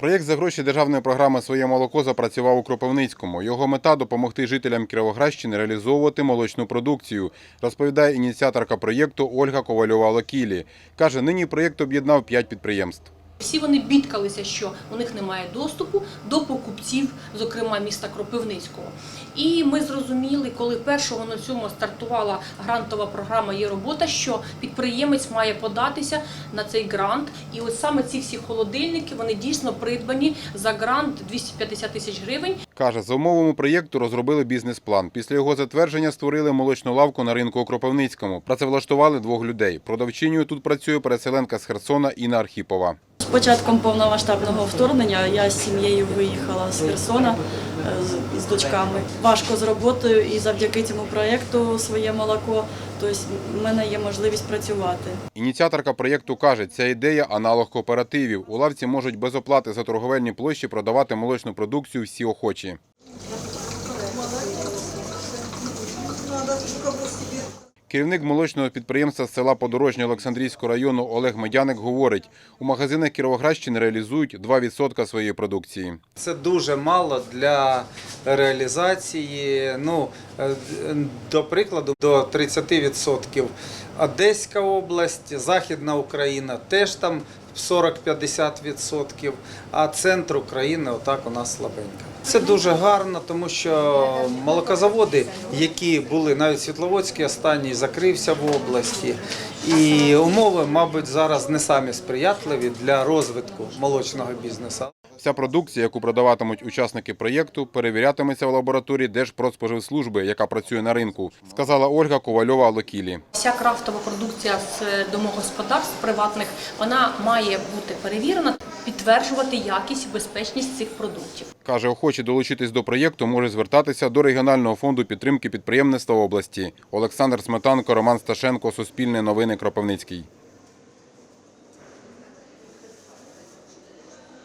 Проєкт за гроші державної програми Своє молоко запрацював у Кропивницькому. Його мета допомогти жителям Кіровоградщини реалізовувати молочну продукцію, розповідає ініціаторка проєкту Ольга Ковальова Локілі. Каже, нині проєкт об'єднав п'ять підприємств. Всі вони бідкалися, що у них немає доступу до покупців, зокрема міста Кропивницького. І ми зрозуміли, коли 1.07 стартувала грантова програма Є робота, що підприємець має податися на цей грант. І ось саме ці всі холодильники вони дійсно придбані за грант 250 тисяч гривень. Каже, за умовами проєкту розробили бізнес-план. Після його затвердження створили молочну лавку на ринку у Кропивницькому. Працевлаштували двох людей. Продавчиною тут працює переселенка з Херсона Інна Архіпова. Початком повномасштабного вторгнення я з сім'єю виїхала з Херсона е, з дочками. Важко з роботою і завдяки цьому проєкту своє молоко. Тобто в мене є можливість працювати. Ініціаторка проєкту каже, ця ідея аналог кооперативів. У лавці можуть без оплати за торговельні площі продавати молочну продукцію всі охочі. Керівник молочного підприємства з села Подорожнє Олександрійського району Олег Медяник говорить, у магазинах Кіровоградщини реалізують 2% своєї продукції. Це дуже мало для реалізації. Ну, е, до прикладу, до 30%. Одеська область, Західна Україна теж там 40-50%, а центр України отак у нас слабенько. Це дуже гарно, тому що молокозаводи, які були навіть Світловодський останній, закрився в області. І умови, мабуть, зараз не самі сприятливі для розвитку молочного бізнесу. Вся продукція, яку продаватимуть учасники проєкту, перевірятиметься в лабораторії Держпродспоживслужби, яка працює на ринку, сказала Ольга Ковальова Локілі. Вся крафтова продукція з домогосподарств приватних вона має бути перевірена, підтверджувати якість і безпечність цих продуктів. Каже, охочі долучитись до проєкту може звертатися до регіонального фонду підтримки підприємництва області. Олександр Сметанко, Роман Сташенко, Суспільне новини Кропивницький.